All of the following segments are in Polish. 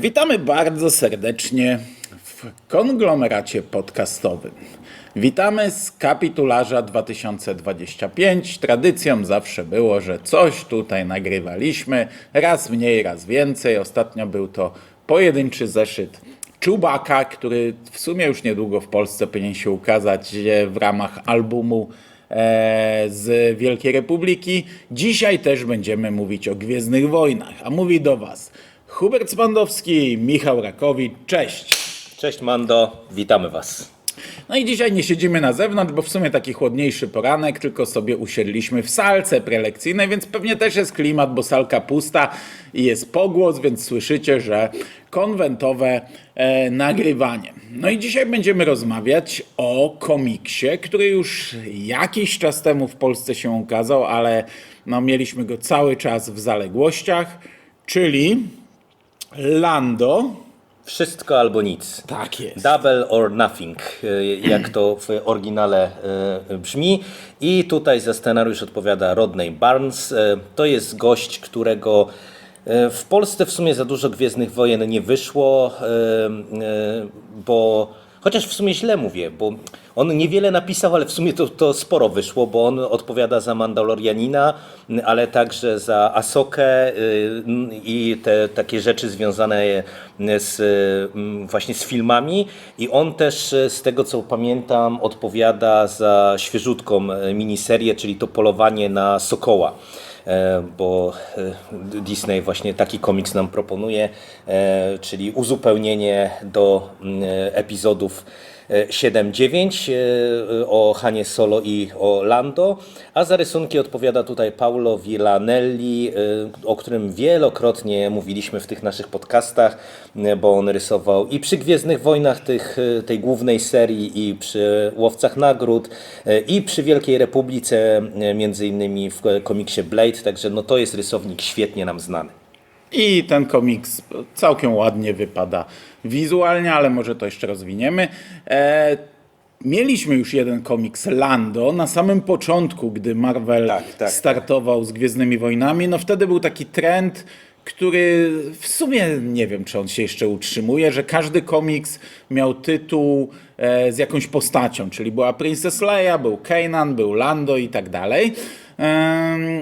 Witamy bardzo serdecznie w konglomeracie podcastowym. Witamy z kapitularza 2025. Tradycją zawsze było, że coś tutaj nagrywaliśmy, raz mniej, raz więcej. Ostatnio był to pojedynczy zeszyt Czubaka, który w sumie już niedługo w Polsce powinien się ukazać w ramach albumu e, z Wielkiej Republiki. Dzisiaj też będziemy mówić o Gwiezdnych Wojnach, a mówi do Was Hubert Spandowski, Michał Rakowicz, cześć! Cześć Mando, witamy Was. No i dzisiaj nie siedzimy na zewnątrz, bo w sumie taki chłodniejszy poranek, tylko sobie usiedliśmy w salce prelekcyjnej, więc pewnie też jest klimat, bo salka pusta i jest pogłos, więc słyszycie, że konwentowe e, nagrywanie. No i dzisiaj będziemy rozmawiać o komiksie, który już jakiś czas temu w Polsce się ukazał, ale no, mieliśmy go cały czas w zaległościach, czyli Lando. Wszystko albo nic. Tak jest. Double or nothing, e, jak to w oryginale e, brzmi. I tutaj za scenariusz odpowiada Rodney Barnes. E, To jest gość, którego w Polsce w sumie za dużo Gwiezdnych Wojen nie wyszło, bo chociaż w sumie źle mówię, bo on niewiele napisał, ale w sumie to, to sporo wyszło, bo on odpowiada za Mandalorianina, ale także za Asokę y, i te takie rzeczy związane z, y, właśnie z filmami. I on też y, z tego co pamiętam odpowiada za świeżutką y, miniserię, czyli to polowanie na Sokoła. E, Bo e, Disney właśnie taki komiks nam proponuje, e, czyli uzupełnienie do mm, epizodów 7-9 e, o Hanie Solo i o Lando, a za rysunki odpowiada tutaj Paulo Villanelli, e, o którym wielokrotnie mówiliśmy w tych naszych podcastach, e, bo on rysował i przy Gwiezdnych Wojnach tych, tej głównej serii i przy Łowcach Nagród i przy Wielkiej Republice, między innymi w komiksie Blade, także no to jest rysownik świetnie nam znany. I ten komiks całkiem ładnie wypada wizualnie, ale może to jeszcze rozwiniemy. E, mieliśmy już jeden komiks Lando na samym początku, gdy Marvel Tak, tak, startował z Gwiezdnymi Wojnami. No wtedy był taki trend, który w sumie nie wiem, czy on się jeszcze utrzymuje, że każdy komiks miał tytuł e, z jakąś postacią, czyli była Princess Leia, był Kanan, był Lando i tak dalej.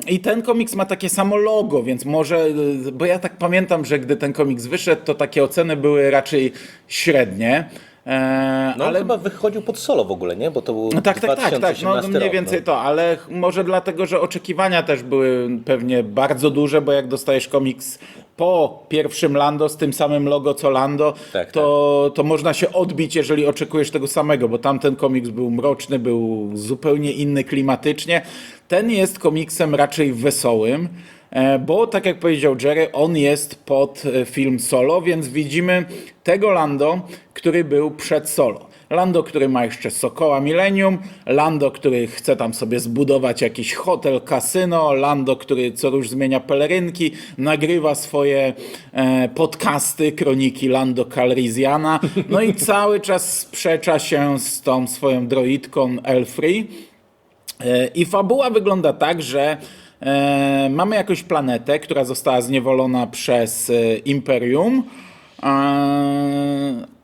I ten komiks ma takie samo logo, więc może, bo ja tak pamiętam, że gdy ten komiks wyszedł, to takie oceny były raczej średnie. E, No ale chyba wychodził pod solo w ogóle, nie? Bo to był no tak, tak, tak, tak. No, 2018 mniej więcej no. to, ale może dlatego, że oczekiwania też były pewnie bardzo duże, bo jak dostajesz komiks po pierwszym Lando z tym samym logo co Lando, Tak, to, to można się odbić, jeżeli oczekujesz tego samego, bo tamten komiks był mroczny, był zupełnie inny klimatycznie. Ten jest komiksem raczej wesołym. E, Bo tak jak powiedział Jerry, on jest pod e, film solo, więc widzimy tego Lando, który był przed solo. Lando, który ma jeszcze Sokoła Millennium, Lando, który chce tam sobie zbudować jakiś hotel, kasyno, Lando, który co róż zmienia pelerynki, nagrywa swoje e, podcasty, kroniki Lando Calrissiana, no i cały czas sprzecza się z tą swoją droidką Elfree. E, I fabuła wygląda tak, że e, mamy jakąś planetę, która została zniewolona przez e, Imperium.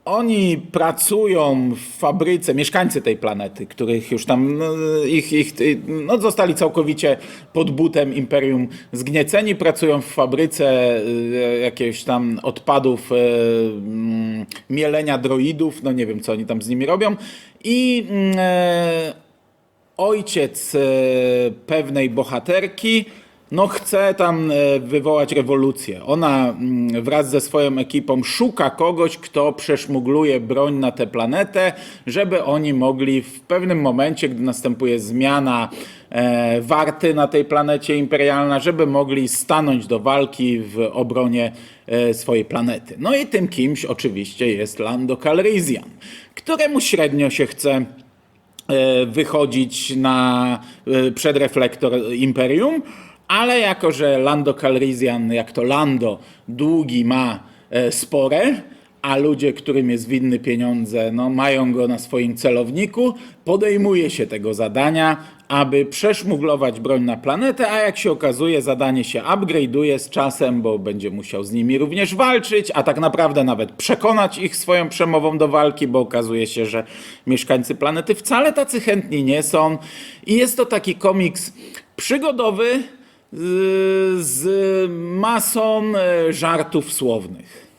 Oni pracują w fabryce, mieszkańcy tej planety, których już tam no, ich, ich, no, zostali całkowicie pod butem Imperium zgnieceni, pracują w fabryce e, jakiegoś tam odpadów mm, mielenia droidów, no nie wiem co oni tam z nimi robią. I e, ojciec e, pewnej bohaterki no chce tam e, wywołać rewolucję. Ona mm, wraz ze swoją ekipą szuka kogoś, kto przeszmugluje broń na tę planetę, żeby oni mogli w pewnym momencie, gdy następuje zmiana e, warty na tej planecie imperialna, żeby mogli stanąć do walki w obronie e, swojej planety. No i tym kimś oczywiście jest Lando Calrissian, któremu średnio się chce wychodzić na, przed reflektor Imperium, ale jako, że Lando Calrissian, jak to Lando, długi ma e, spore, a ludzie, którym jest winny pieniądze, no, mają go na swoim celowniku, podejmuje się tego zadania, aby przeszmuglować broń na planetę, a jak się okazuje, zadanie się upgrade'uje z czasem, bo będzie musiał z nimi również walczyć, a tak naprawdę nawet przekonać ich swoją przemową do walki, bo okazuje się, że mieszkańcy planety wcale tacy chętni nie są. I jest to taki komiks przygodowy z, z masą e, żartów słownych.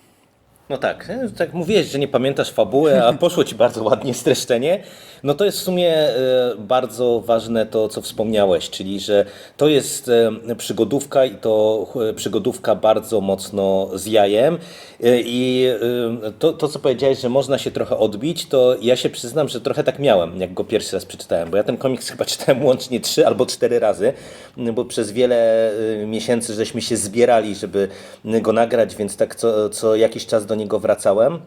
No tak, e, tak mówiłeś, że nie pamiętasz fabuły, a poszło ci bardzo ładnie streszczenie. No to jest w sumie e, bardzo ważne to, co wspomniałeś, czyli że to jest e, przygodówka i to przygodówka bardzo mocno z jajem. I to, to, co powiedziałeś, że można się trochę odbić, to ja się przyznam, że trochę tak miałem, jak go pierwszy raz przeczytałem, bo ja ten komiks chyba czytałem łącznie trzy albo cztery razy, bo przez wiele miesięcy żeśmy się zbierali, żeby go nagrać, więc tak co, co jakiś czas do niego wracałem.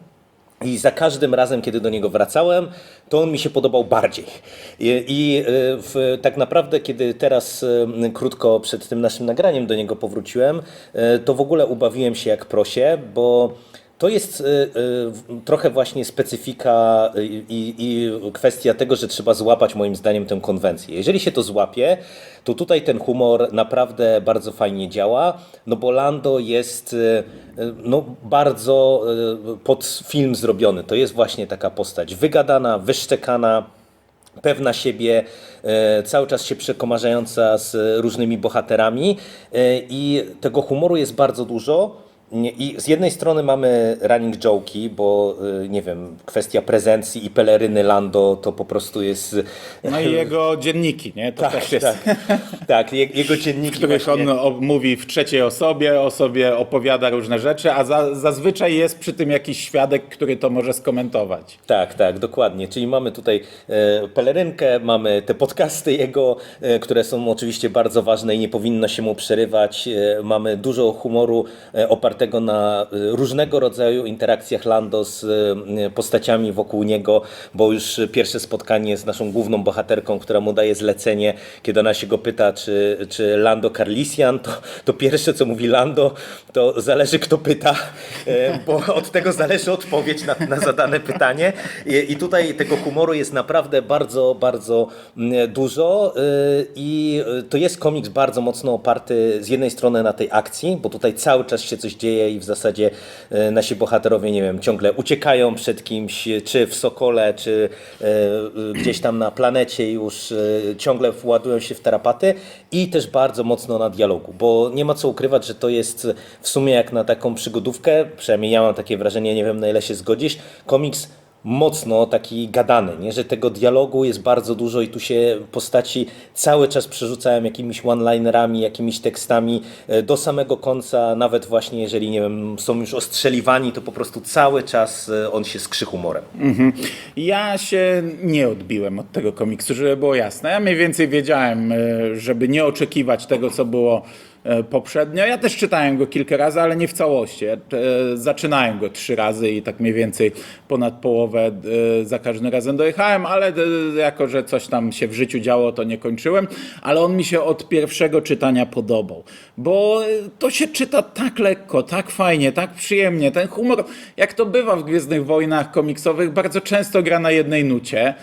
I za każdym razem, kiedy do niego wracałem, to on mi się podobał bardziej. I, i y, w, tak naprawdę, kiedy teraz y, krótko przed tym naszym nagraniem do niego powróciłem, y, to w ogóle ubawiłem się jak prosie, bo to jest y, y, trochę właśnie specyfika i, i kwestia tego, że trzeba złapać moim zdaniem tę konwencję. Jeżeli się to złapie, to tutaj ten humor naprawdę bardzo fajnie działa, no bo Lando jest y, no, bardzo pod film zrobiony. To jest właśnie taka postać wygadana, wyszczekana, pewna siebie, cały czas się przekomarzająca z różnymi bohaterami i tego humoru jest bardzo dużo. Nie- I z jednej strony mamy running joke'i, bo e, nie wiem, kwestia prezencji i peleryny Lando to po prostu jest. No i jego dzienniki, nie? To też jest. tak, tak, je- jego dzienniki. których właśnie- on mówi w trzeciej osobie, o sobie opowiada różne rzeczy, a za, zazwyczaj jest przy tym jakiś świadek, który to może skomentować. Tak, tak, dokładnie. Czyli mamy tutaj e, pelerynkę, mamy te podcasty jego, e, które są oczywiście bardzo ważne i nie powinno się mu przerywać. E, mamy dużo humoru e, opartego na e, różnego rodzaju interakcjach Lando z e, postaciami wokół niego, bo już pierwsze spotkanie z naszą główną bohaterką, która mu daje zlecenie, kiedy ona się go pyta, czy, czy Lando Carlisian, to, to pierwsze co mówi Lando, to zależy kto pyta, bo od tego zależy odpowiedź na, na zadane pytanie. I, I tutaj tego humoru jest naprawdę bardzo, bardzo mm, dużo i to jest komiks bardzo mocno oparty z jednej strony na tej akcji, bo tutaj cały czas się coś dzieje i w zasadzie e, nasi bohaterowie, nie wiem, ciągle uciekają przed kimś, czy w Sokole, czy e, e, gdzieś tam na planecie już ciągle władują się w tarapaty i też bardzo mocno na dialogu, bo nie ma co ukrywać, że to jest w sumie jak na taką przygodówkę, przynajmniej ja mam takie wrażenie, nie wiem na ile się zgodzisz, komiks mocno taki gadany, nie? że tego dialogu jest bardzo dużo i tu się postaci cały czas przerzucają jakimiś one-linerami, jakimiś tekstami e, do samego końca, nawet właśnie jeżeli, nie wiem, są już ostrzeliwani, to po prostu cały czas e, on się skrzy humorem. Ja się nie odbiłem od tego komiksu, żeby było jasne. Ja mniej więcej wiedziałem, e, żeby nie oczekiwać tego, co było poprzednio. Ja też czytałem go kilka razy, ale nie w całości. E, Zaczynałem go trzy razy i tak mniej więcej ponad połowę e, za każdym razem dojechałem, ale e, jako, że coś tam się w życiu działo, to nie kończyłem. Ale on mi się od pierwszego czytania podobał, bo e, to się czyta tak lekko, tak fajnie, tak przyjemnie. Ten humor, jak to bywa w Gwiezdnych Wojnach komiksowych, bardzo często gra na jednej nucie.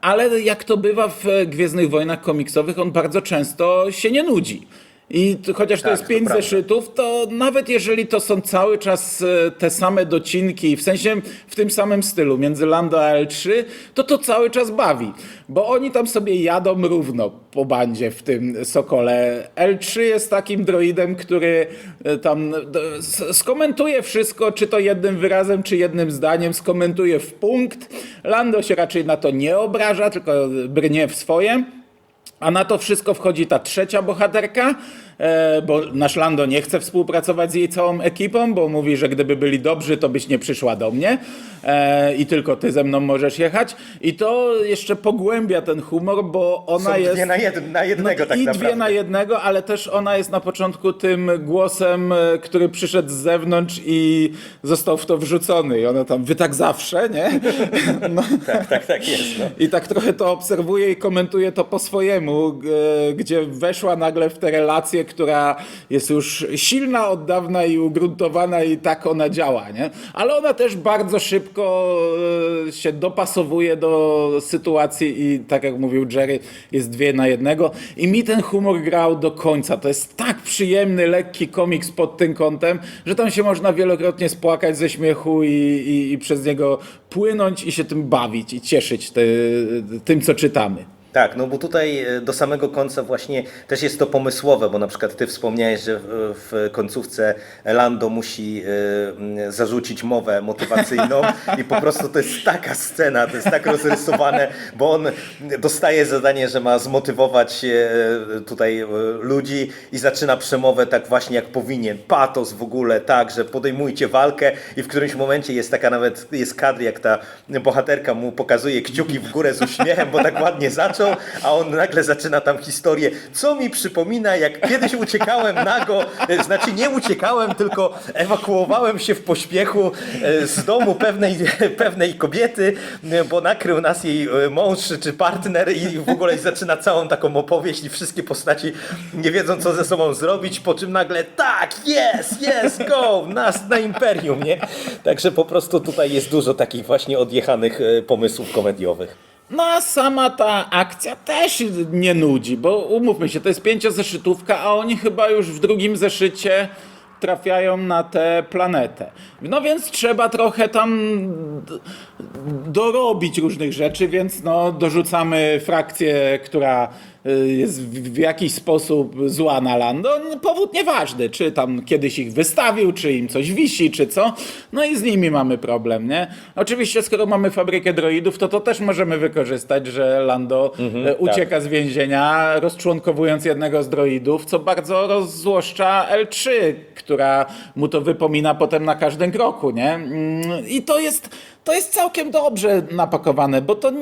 Ale jak to bywa w e, Gwiezdnych Wojnach komiksowych, on bardzo często się nie nudzi. I t- chociaż to Tak, jest to pięć prawda. zeszytów, to nawet jeżeli to są cały czas e, te same docinki, w sensie w tym samym stylu, między Lando a L3, to to cały czas bawi. Bo oni tam sobie jadą równo po bandzie w tym Sokole. L3 jest takim droidem, który e, tam e, s- skomentuje wszystko, czy to jednym wyrazem, czy jednym zdaniem, skomentuje w punkt. Lando się raczej na to nie obraża, tylko brnie w swoje. A na to wszystko wchodzi ta trzecia bohaterka, e, bo nasz Lando nie chce współpracować z jej całą ekipą, bo mówi, że gdyby byli dobrzy, to byś nie przyszła do mnie i tylko ty ze mną możesz jechać. I to jeszcze pogłębia ten humor, bo ona Są jest... dwie na, jed, na jednego No tak I naprawdę. dwie na jednego, ale też ona jest na początku tym głosem, e, który przyszedł z zewnątrz i został w to wrzucony. I ona tam, wy tak zawsze, nie? No. Tak, tak, tak jest. No. I tak trochę to obserwuje i komentuje to po swojemu, e, gdzie weszła nagle w te relacje, która jest już silna od dawna i ugruntowana i tak ona działa, nie? Ale ona też bardzo szybko e, się dopasowuje do sytuacji i tak jak mówił Jerry, jest dwie na jednego i mi ten humor grał do końca. To jest tak przyjemny, lekki komiks pod tym kątem, że tam się można wielokrotnie spłakać ze śmiechu i, i, i przez niego płynąć i się tym bawić i cieszyć tym, co czytamy. Tak, no bo tutaj e, do samego końca właśnie też jest to pomysłowe, bo na przykład ty wspomniałeś, że w- końcówce Lando musi e, zarzucić mowę motywacyjną i po prostu to jest taka scena, to jest tak rozrysowane, bo on dostaje zadanie, że ma zmotywować e, tutaj ludzi i zaczyna przemowę tak właśnie jak powinien, patos w ogóle, tak, że podejmujcie walkę i w którymś momencie jest taka nawet, jest kadr jak ta bohaterka mu pokazuje kciuki w górę z uśmiechem, bo tak ładnie zaczął, a on nagle zaczyna tam historię, co mi przypomina, jak kiedyś uciekałem nago, e, znaczy nie uciekałem, tylko ewakuowałem się w pośpiechu e, z domu pewnej, pewnej kobiety, e, bo nakrył nas jej mąż czy partner i w ogóle zaczyna całą taką opowieść i wszystkie postaci nie wiedzą, co ze sobą zrobić, po czym nagle tak, yes, yes, go, nas na imperium, nie? Także po prostu tutaj jest dużo takich właśnie odjechanych pomysłów komediowych. No a sama ta akcja też nie nudzi, bo umówmy się, to jest pięciozeszytówka, a oni chyba już w drugim zeszycie trafiają na tę planetę. No więc trzeba trochę tam dorobić różnych rzeczy, więc no dorzucamy frakcję, która jest w jakiś sposób zła na Lando. Powód nieważny, czy tam kiedyś ich wystawił, czy im coś wisi, czy co. No i z nimi mamy problem, nie? Oczywiście, skoro mamy fabrykę droidów, to to też możemy wykorzystać, że Lando e, ucieka z więzienia, rozczłonkowując jednego z droidów, co bardzo rozzłoszcza L3, która mu to wypomina potem na każdym kroku, nie? Mm, I to jest, to jest całkiem dobrze napakowane, bo to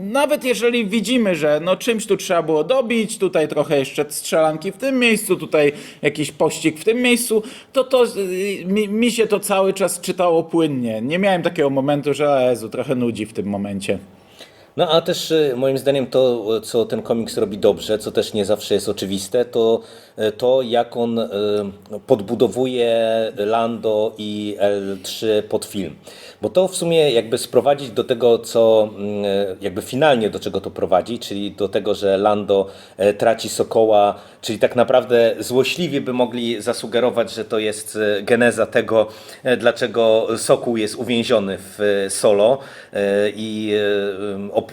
nawet jeżeli widzimy, że no czymś tu trzeba było dobić, tutaj trochę jeszcze strzelanki w tym miejscu, tutaj jakiś pościg w tym miejscu, to to y, mi, mi się to cały czas czytało płynnie. Nie miałem takiego momentu, że Jezu, trochę nudzi w tym momencie. No a też y, moim zdaniem to, co ten komiks robi dobrze, co też nie zawsze jest oczywiste, to to, jak on y, podbudowuje Lando i L3 pod film. Bo to w sumie jakby sprowadzić do tego, co y, jakby finalnie do czego to prowadzi, czyli do tego, że Lando traci Sokoła, czyli tak naprawdę złośliwie by mogli zasugerować, że to jest geneza tego, dlaczego Sokół jest uwięziony w Solo i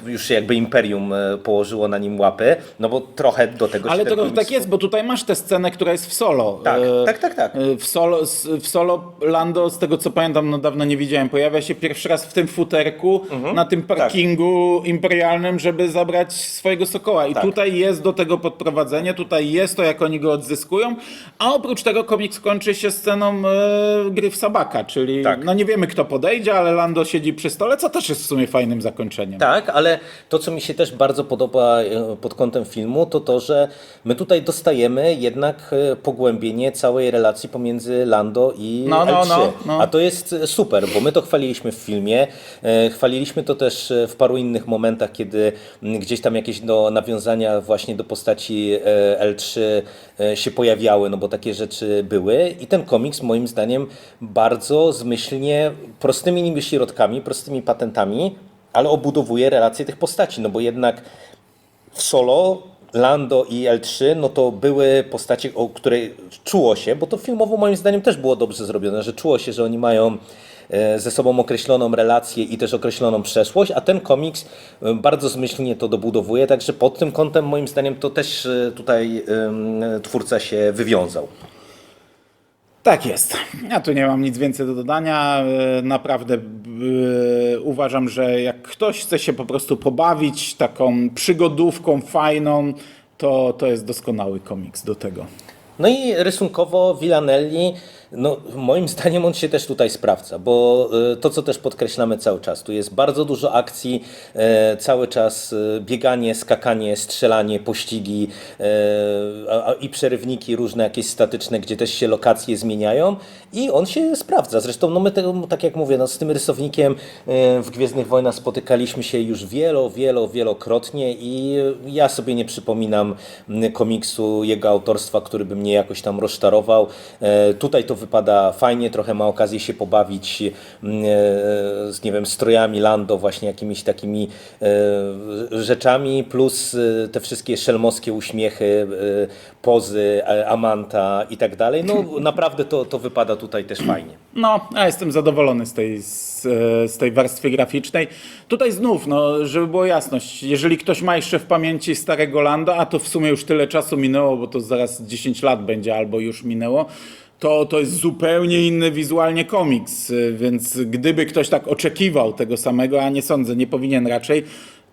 już jakby Imperium położyło na nim łapy, no bo trochę do tego Ale się to komiks tak jest, bo tutaj masz tę scenę, która jest w solo. Tak, E, tak, tak, tak. e, W solo, w solo Lando, z tego co pamiętam, no dawno nie widziałem, pojawia się pierwszy raz w tym futerku Mhm. na tym parkingu imperialnym, żeby zabrać swojego sokoła. I Tak. tutaj jest do tego podprowadzenie, tutaj jest to, jak oni go odzyskują, a oprócz tego komiks kończy się sceną e, gry w Sabaka, czyli Tak. no nie wiemy kto podejdzie, ale Lando siedzi przy stole, co też jest w sumie fajnym zakończeniem. Tak, ale to, co mi się też bardzo podoba e, pod kątem filmu, to to, że my tutaj dostajemy jednak e, pogłębienie całej relacji pomiędzy Lando i No, no, L3. no, no. A to jest e, super, bo my to chwaliliśmy w filmie, e, chwaliliśmy to też w paru innych momentach, kiedy gdzieś tam jakieś do nawiązania właśnie do postaci e, L3 e, się pojawiały, no bo takie rzeczy były i ten komiks moim zdaniem bardzo zmyślnie, prostymi niby środkami, prostymi patentami, ale obudowuje relacje tych postaci, no bo jednak w solo Lando i L3, no to były postacie, o której czuło się, bo to filmowo moim zdaniem też było dobrze zrobione, że czuło się, że oni mają e, ze sobą określoną relację i też określoną przeszłość, a ten komiks e, bardzo zmyślnie to dobudowuje, także pod tym kątem moim zdaniem to też e, tutaj twórca się wywiązał. Tak jest. Ja tu nie mam nic więcej do dodania. E, Naprawdę e, uważam, że jak ktoś chce się po prostu pobawić taką przygodówką fajną, to, to jest doskonały komiks do tego. No i rysunkowo Villanelli No, moim zdaniem on się też tutaj sprawdza, bo e, to, co też podkreślamy cały czas, tu jest bardzo dużo akcji, e, cały czas e, bieganie, skakanie, strzelanie, pościgi i przerywniki różne jakieś statyczne, gdzie też się lokacje zmieniają i on się sprawdza. Zresztą, no my tego, tak jak mówię, no, z tym rysownikiem w Gwiezdnych Wojnach spotykaliśmy się już wielo, wielo, wielokrotnie i ja sobie nie przypominam komiksu jego autorstwa, który by mnie jakoś tam rozczarował. Tutaj to wypada fajnie, trochę ma okazję się pobawić m, e, z, nie wiem, strojami Lando, właśnie jakimiś takimi e, rzeczami, plus e, te wszystkie szelmowskie uśmiechy, pozy Amanta i tak dalej. No naprawdę to, to wypada tutaj też fajnie. No, ja jestem zadowolony z tej, z, z tej warstwy graficznej. Tutaj znów, no, żeby było jasność, jeżeli ktoś ma jeszcze w pamięci starego Landa, a to w sumie już tyle czasu minęło, bo to zaraz 10 lat będzie albo już minęło, to to jest zupełnie inny wizualnie komiks, e, więc gdyby ktoś tak oczekiwał tego samego, a nie sądzę, nie powinien raczej,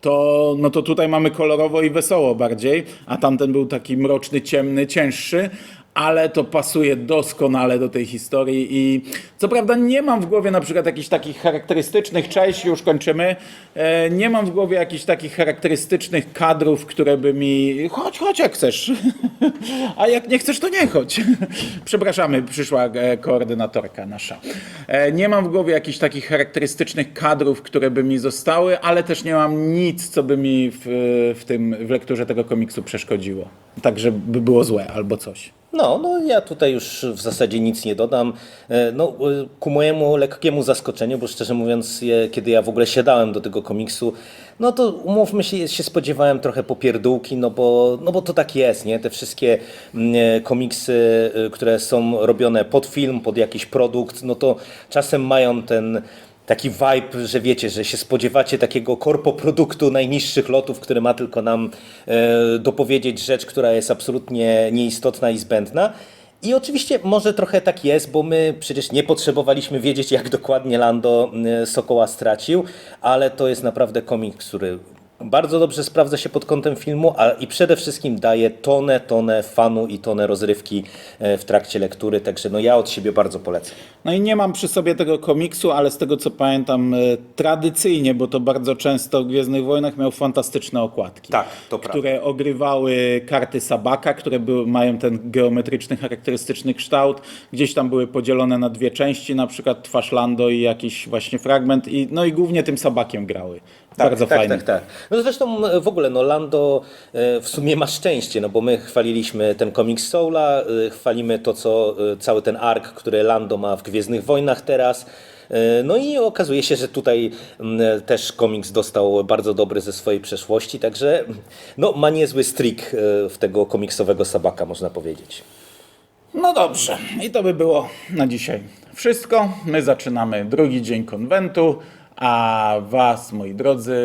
to, no to tutaj mamy kolorowo i wesoło bardziej, a tamten był taki mroczny, ciemny, cięższy, ale to pasuje doskonale do tej historii i co prawda nie mam w głowie na przykład jakichś takich charakterystycznych, cześć, już kończymy, e, nie mam w głowie jakichś takich charakterystycznych kadrów, które by mi, chodź, chodź jak chcesz, a jak nie chcesz, to nie chodź. Przepraszamy, przyszła e, koordynatorka nasza. E, Nie mam w głowie jakichś takich charakterystycznych kadrów, które by mi zostały, ale też nie mam nic, co by mi w, w tym, w lekturze tego komiksu przeszkodziło. Tak, żeby było złe albo coś. No, no ja tutaj już w zasadzie nic nie dodam. E, No, e, ku mojemu lekkiemu zaskoczeniu, bo szczerze mówiąc, kiedy ja w ogóle siadałem do tego komiksu, no to umówmy się, się spodziewałem trochę popierdółki, no bo, no bo to tak jest, nie? Te wszystkie mm, e, komiksy, które są robione pod film, pod jakiś produkt, no to czasem mają ten taki vibe, że wiecie, że się spodziewacie takiego korpoproduktu najniższych lotów, który ma tylko nam e, dopowiedzieć rzecz, która jest absolutnie nieistotna i zbędna. I oczywiście może trochę tak jest, bo my przecież nie potrzebowaliśmy wiedzieć, jak dokładnie Lando e, Sokoła stracił, ale to jest naprawdę komiks, który bardzo dobrze sprawdza się pod kątem filmu, a i przede wszystkim daje tonę, tonę fanu i tonę rozrywki e, w trakcie lektury, także no ja od siebie bardzo polecam. No i nie mam przy sobie tego komiksu, ale z tego co pamiętam, e, tradycyjnie, bo to bardzo często w Gwiezdnych Wojnach miał fantastyczne okładki. Tak, to prawda. Które ogrywały karty Sabaka, które były, mają ten geometryczny, charakterystyczny kształt. Gdzieś tam były podzielone na dwie części, na przykład twarz Lando i jakiś właśnie fragment. I, no i głównie tym Sabakiem grały. bardzo tak, fajnie. Tak, tak. No zresztą w ogóle no Lando e, w sumie ma szczęście, no bo my chwaliliśmy ten komiks Soula, e, chwalimy to, co e, cały ten ark, który Lando ma w Gwiezdnych Wojnach teraz. No i okazuje się, że tutaj też komiks dostał bardzo dobry ze swojej przeszłości, także no, ma niezły strik w tego komiksowego sabaka, można powiedzieć. No dobrze, i to by było na dzisiaj wszystko. My zaczynamy drugi dzień konwentu, a Was, moi drodzy,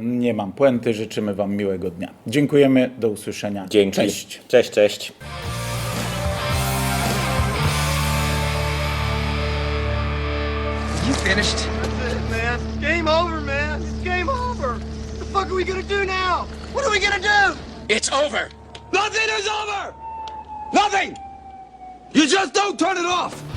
nie mam puenty, życzymy Wam miłego dnia. Dziękujemy, do usłyszenia. Dzięki. Cześć. Cześć, cześć. You finished? That's it, man. It's game over, man. It's game over. What the fuck are we gonna do now? What are we gonna do? It's over. Nothing is over! Nothing! You just don't turn it off!